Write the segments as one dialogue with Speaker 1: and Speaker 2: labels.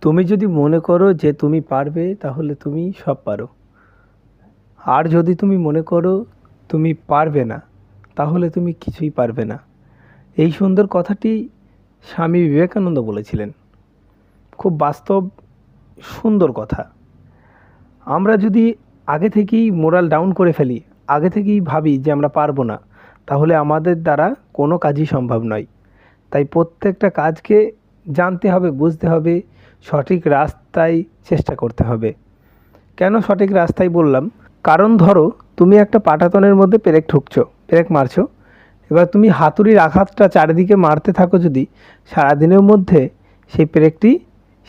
Speaker 1: তুমি যদি মনে করো যে তুমি পারবে, তাহলে তুমি সব পারো। আর যদি তুমি মনে করো তুমি পারবে না, তাহলে তুমি কিছুই পারবে না। এই সুন্দর কথাটি স্বামী বিবেকানন্দ বলেছিলেন। খুব বাস্তব, সুন্দর কথা। আমরা যদি আগে থেকেই মোরাল ডাউন করে ফেলি, আগে থেকেই ভাবি যে আমরা পারব না, তাহলে আমাদের দ্বারা কোনো কাজই সম্ভব নয়। তাই প্রত্যেকটা কাজকে জানতে হবে, বুঝতে হবে সঠিক রাস্তায় চেষ্টা করতে হবে। কেন সঠিক রাস্তায় বললাম? কারণ ধরো, তুমি একটা পাটাতনের মধ্যে পেরেক ঠুকছো, পেরেক মারছো। এবার তুমি হাতুড়ির আঘাতটা চারিদিকে মারতে থাকো যদি, সারাদিনের মধ্যে সেই পেরেকটি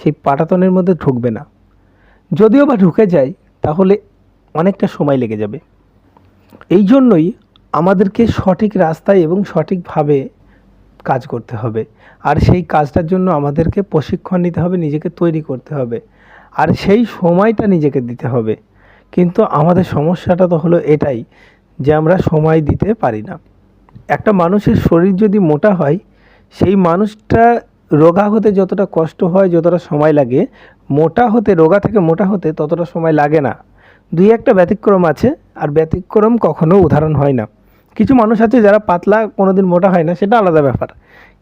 Speaker 1: সেই পাটাতনের মধ্যে ঢুকবে না। যদিও বা ঢুকে যায়, তাহলে অনেকটা সময় লেগে যাবে। এই জন্যই আমাদেরকে সঠিক রাস্তায় এবং সঠিকভাবে কাজ করতে হবে। আর সেই কাজটার জন্য আমাদেরকে প্রশিক্ষণ নিতে হবে, নিজেকে তৈরি করতে হবে। আর সেই সময়টা নিজেকে দিতে হবে। কিন্তু আমাদের সমস্যাটা তো হলো এটাই যে আমরা সময় দিতে পারি না। একটা মানুষের শরীর যদি মোটা হয়, সেই মানুষটা রোগা হতে যতটা কষ্ট হয়, যতটা সময় লাগে, মোটা হতে, রোগা থেকে মোটা হতে ততটা সময় লাগে না। দুই একটা ব্যতিক্রম আছে, আর ব্যতিক্রম কখনো উদাহরণ হয় না। কিছু মানুষ আছে যারা পাতলা কোনো দিন মোটা হয় না, সেটা আলাদা ব্যাপার।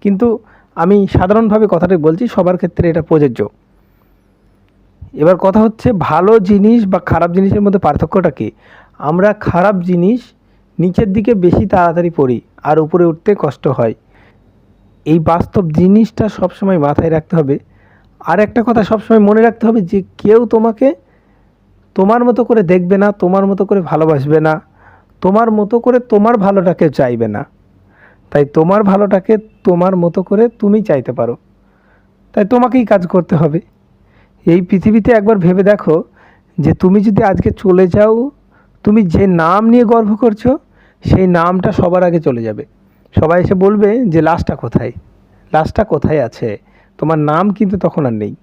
Speaker 1: কিন্তু আমি সাধারণভাবে কথাটি বলছি, সবার ক্ষেত্রে এটা প্রযোজ্য। এবার কথা হচ্ছে, ভালো জিনিস বা খারাপ জিনিসের মধ্যে পার্থক্যটা কী? আমরা খারাপ জিনিস নিচের দিকে বেশি তাড়াতাড়ি পড়ি, আর উপরে উঠতে কষ্ট হয়। এই বাস্তব জিনিসটা সবসময় মাথায় রাখতে হবে। আর একটা কথা সবসময় মনে রাখতে হবে যে, কেউ তোমাকে তোমার মতো করে দেখবে না, তোমার মতো করে ভালোবাসবে না। তোমার মতো করে তোমার ভালোটাকে চাইবে না। তাই তোমার ভালোটাকে তোমার মতো করে তুমি চাইতে পারো। তাই তোমাকেই কাজ করতে হবে। এই পৃথিবীতে একবার ভেবে দেখো যে তুমি যদি আজকে চলে যাও, তুমি যে নাম নিয়ে গর্ব করছ, সেই নামটা সবার আগে চলে যাবে। সবাই এসে বলবে যে, লাশটা কোথায়? লাশটা কোথায় আছে? তোমার নাম কিন্তু তখন আর নেই।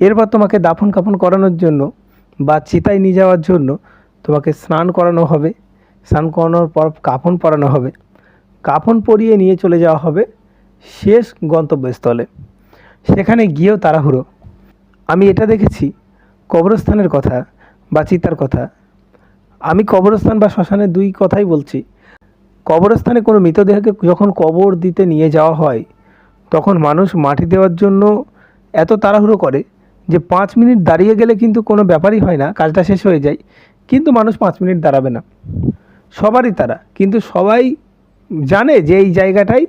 Speaker 1: এরপর তোমাকে দাফন কাফন করানোর জন্য বা চিতায় নিয়ে যাওয়ার জন্য তোমাকে স্নান করানো হবে। স্নান করানোর পর কাফন পরানো হবে। কাফন পরিয়ে নিয়ে চলে যাওয়া হবে শেষ গন্তব্যস্থলে। সেখানে গিয়েও তাড়াহুড়ো। আমি এটা দেখেছি, কবরস্থানের কথা বা চিতার কথা। আমি কবরস্থান বা শ্মশানে দুই কথাই বলছি। কবরস্থানে কোনো মৃতদেহকে যখন কবর দিতে নিয়ে যাওয়া হয়, তখন মানুষ মাটি দেওয়ার জন্য এত তাড়াহুড়ো করে যে পাঁচ মিনিট দাঁড়িয়ে গেলে কিন্তু কোনো ব্যাপারই হয় না, কাজটা শেষ হয়ে যায়। কিন্তু মানুষ পাঁচ মিনিট দাঁড়াবে না। সবারই তারা। কিন্তু সবাই জানে যে এই জায়গাটাই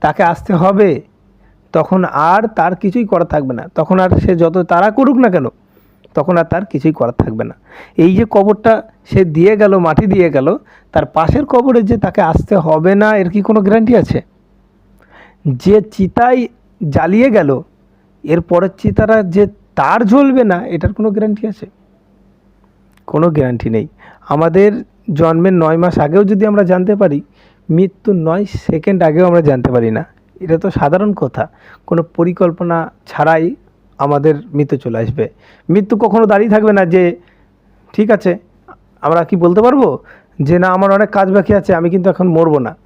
Speaker 1: তাকে আসতে হবে। তখন আর তার কিছুই করা থাকবে না। তখন আর সে যত তারা করুক না কেন, তখন আর তার কিছুই করার থাকবে না। এই যে কবরটা সে দিয়ে গেল, মাটি দিয়ে গেল, তার পাশের কবরে যে তাকে আসতে হবে না, এর কি কোনো গ্যারান্টি আছে? যে চিতায় জ্বালিয়ে গেল, এর পরের চিতারা যে তার জ্বলবে না, এটার কোনো গ্যারান্টি আছে? কোনো গ্যারান্টি নেই। আমাদের জন্মের নয় মাস আগেও যদি আমরা জানতে পারি মৃত্যুর নয় সেকেন্ড আগেও আমরা জানতে পারি না। এটা তো সাধারণ কথা। কোনো পরিকল্পনা ছাড়াই আমাদের মৃত্যু চলে আসবে। মৃত্যু কখনো দাঁড়িয়ে থাকবে না যে, ঠিক আছে, আমরা কি বলতে পারব? যে না, আমার অনেক কাজ বাকি আছে, আমি কিন্তু এখন মরবো না।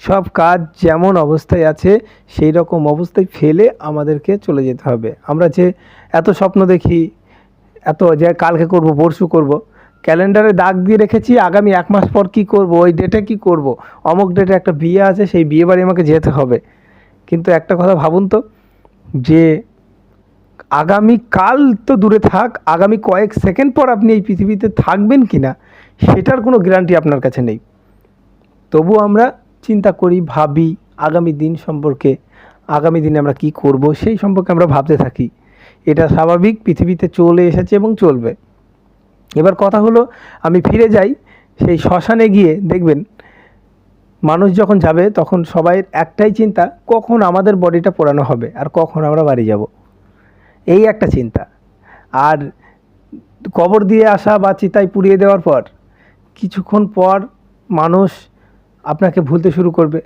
Speaker 1: সব কাজ যেমন অবস্থায় আছে সেই রকম অবস্থায় ফেলে আমাদেরকে চলে যেতে হবে। আমরা যে এত স্বপ্ন দেখি, এত যে কালকে করব, পরশু করব ক্যালেন্ডারে দাগ দিয়ে রেখেছি, আগামী এক মাস পর কি করব, ওই ডেটে কি করব? অমুক ডেটে একটা বিয়ে আছে, সেই বিয়ে বাড়ি আমাকে যেতে হবে। কিন্তু একটা কথা ভাবুন তো, যে আগামী কাল তো দূরে থাক, আগামী কয়েক সেকেন্ড পর আপনি এই পৃথিবীতে থাকবেন কি না সেটার কোনো গ্যারান্টি আপনার কাছে নেই। তবু আমরা চিন্তা করি, ভাবি আগামী দিন সম্পর্কে, আগামী দিনে আমরা কি করব, সেই সম্পর্কে আমরা ভাবতে থাকি। এটা স্বাভাবিক, পৃথিবীতে চলে এসেছে এবং চলবে। এবার কথা হলো, আমি ফিরে যাই সেই শ্মশানে গিয়ে দেখবেন মানুষ যখন যাবে তখন সবাই একটাই চিন্তা, কখন আমাদের বডিটা পোড়ানো হবে আর কখন আমরা বাড়ি যাব। এই একটা চিন্তা। আর কবর দিয়ে আসা বা চিতায় পুড়িয়ে দেওয়ার পর, কিছুক্ষণ পর মানুষ আপনাকে ভুলতে শুরু করবে।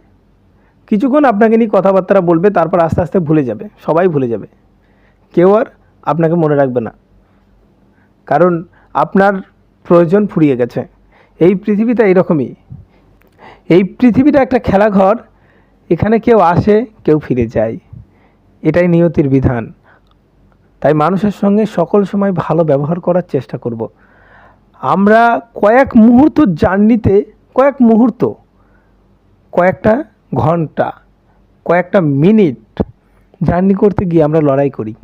Speaker 1: কিছুক্ষণ আপনাকে নিয়ে কথাবার্তা বলবে, তারপর আস্তে আস্তে ভুলে যাবে, সবাই ভুলে যাবে। কেউ আর আপনাকে মনে রাখবে না। কারণ আপনার প্রয়োজন ফুরিয়ে গেছে। এই পৃথিবীটা এরকমই। এই পৃথিবীটা একটা খেলাঘর, এখানে কেউ আসে, কেউ ফিরে যায়। এটাই নিয়তির বিধান। তাই মানুষের সঙ্গে সকল সময় ভালো ব্যবহার করার চেষ্টা করব। আমরা কয়েক মুহূর্ত জার্নিতে, কয়েক মুহূর্ত, কয়েকটা ঘণ্টা, কয়েকটা মিনিট জার্নি করতে গিয়ে আমরা লড়াই করি।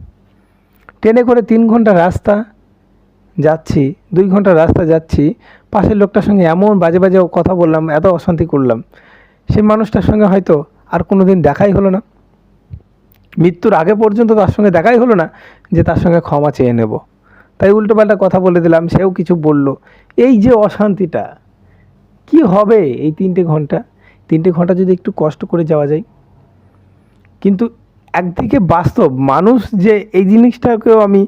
Speaker 1: ট্রেনে করে তিন ঘণ্টা রাস্তা যাচ্ছি, দুই ঘণ্টা রাস্তা যাচ্ছি, পাশের লোকটার সঙ্গে এমন বাজে বাজে কথা বললাম, এত অশান্তি করলাম। সেই মানুষটার সঙ্গে হয়তো আর কোনো দিন দেখাই হলো না। মৃত্যুর আগে পর্যন্ত তার সঙ্গে দেখাই হলো না যে তার সঙ্গে ক্ষমা চেয়ে নেব। তাই উল্টোপাল্টা কথা বলে দিলাম, সেও কিছু বলল। এই যে অশান্তিটা, কি হবে এই তিনটে ঘণ্টা? তিনটে ঘণ্টা যদি একটু কষ্ট করে যাওয়া যায়। কিন্তু একদিকে বাস্তব, মানুষ যে এই জিনিসটাকেও আমি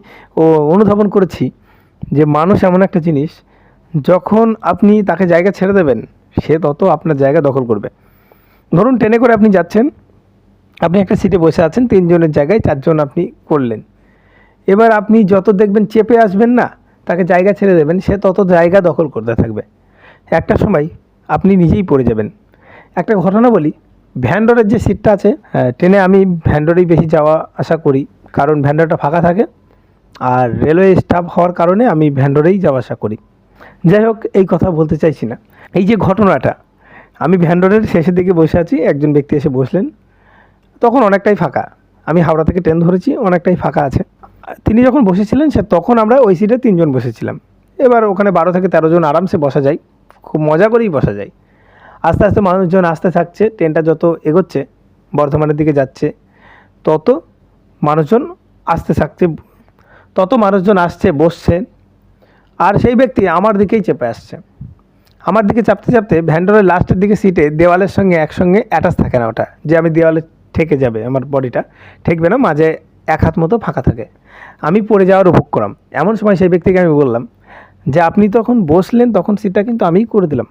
Speaker 1: অনুধাবন করেছি যে মানুষ এমন একটা জিনিস, যখন আপনি তাকে জায়গা ছেড়ে দেবেন, সে তত আপনার জায়গা দখল করবে। ধরুন ট্রেনে করে আপনি যাচ্ছেন, আপনি একটা সিটে বসে আছেন, তিনজনের জায়গায় চারজন আপনি করলেন। এবার আপনি যত দেখবেন চেপে আসবেন না, তাকে জায়গা ছেড়ে দেবেন, সে তত জায়গা দখল করতে থাকবে। একটা সময় আপনি নিজেই পড়ে যাবেন। একটা ঘটনা বলি, ভ্যান্ডরের যে সিটটা আছে ট্রেনে আমি ভ্যান্ডরেই বেশি যাওয়া, আসা করি, কারণ ভ্যান্ডরটা ফাঁকা থাকে। আর রেলওয়ে স্টাফ হওয়ার কারণে আমি ভ্যান্ডরেই যাওয়া আসা করি। যাই হোক, এই কথা বলতে চাইছি না। এই যে ঘটনাটা, আমি ভ্যান্ডরের শেষের দিকে বসে আছি, একজন ব্যক্তি এসে বসলেন। তখন অনেকটাই ফাঁকা। আমি হাওড়া থেকে ট্রেন ধরেছি, অনেকটাই ফাঁকা আছে। তিনি যখন বসেছিলেন, সে তখন আমরা ওই সিটে তিনজন বসেছিলাম। এবার ওখানে বারো থেকে তেরো জন আরামসে বসা যায়। খুব মজা করেই বসা যায়। আস্তে আস্তে মানুষজন আসতে থাকছে, ট্রেনটা যত এগোচ্ছে, বর্ধমানের দিকে যাচ্ছে, তত মানুষজন আসতে থাকছে তত মানুষজন আসছে, বসছে, আর সেই ব্যক্তি আমার দিকেই চেপে আসছে। আমার দিকে চাপতে চাপতে ভ্যান্ডরের লাস্টের দিকে সিটে দেওয়ালের সঙ্গে একসঙ্গে অ্যাটাচ থাকে না ওটা, যে আমি দেওয়ালে ঠেকে যাবে, আমার বডিটা ঠেকবে না, মাঝে এক হাত মতো ফাঁকা থাকে। আমি পড়ে যাওয়ার উপক্রম এমন সময় সেই ব্যক্তিকে আমি বললাম যে, আপনি তখন বসলেন, তখন সিটটা কিন্তু আমিই করে দিলাম।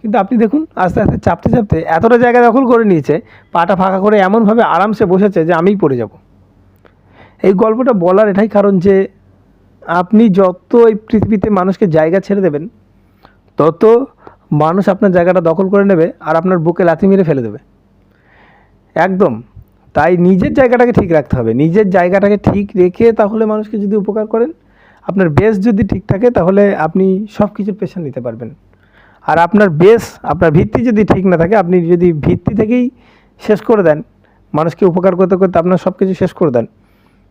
Speaker 1: কিন্তু আপনি দেখুন, আস্তে আস্তে চাপতে চাপতে এতটা জায়গা দখল করে নিয়েছে, পাটা ফাঁকা করে এমনভাবে আরামসে বসেছে যে আমিই পড়ে যাব। এই গল্পটা বলার এটাই কারণ যে আপনি যত এই পৃথিবীতে মানুষকে জায়গা ছেড়ে দেবেন, তত মানুষ আপনার জায়গাটা দখল করে নেবে আর আপনার বুকে লাথি মেরে ফেলে দেবে। একদম। তাই নিজের জায়গাটাকে ঠিক রাখতে হবে। নিজের জায়গাটাকে ঠিক রেখে তাহলে মানুষকে যদি উপকার করেন, আপনার বেস যদি ঠিক থাকে, তাহলে আপনি সব কিছুর পেশা নিতে পারবেন। আর আপনার বেস আপনার ভিত্তি যদি ঠিক না থাকে, আপনি যদি ভিত্তি থেকেই শেষ করে দেন, মানুষকে উপকার করতে করতে আপনার সব কিছু শেষ করে দেন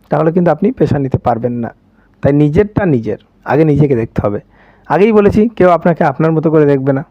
Speaker 1: তাহলে কিন্তু আপনি পেশা নিতে পারবেন না। তাই নিজেরটা নিজের। আগে নিজেকে দেখতে হবে। আগেই বলেছি, কেউ আপনাকে আপনার মতো করে দেখবে না।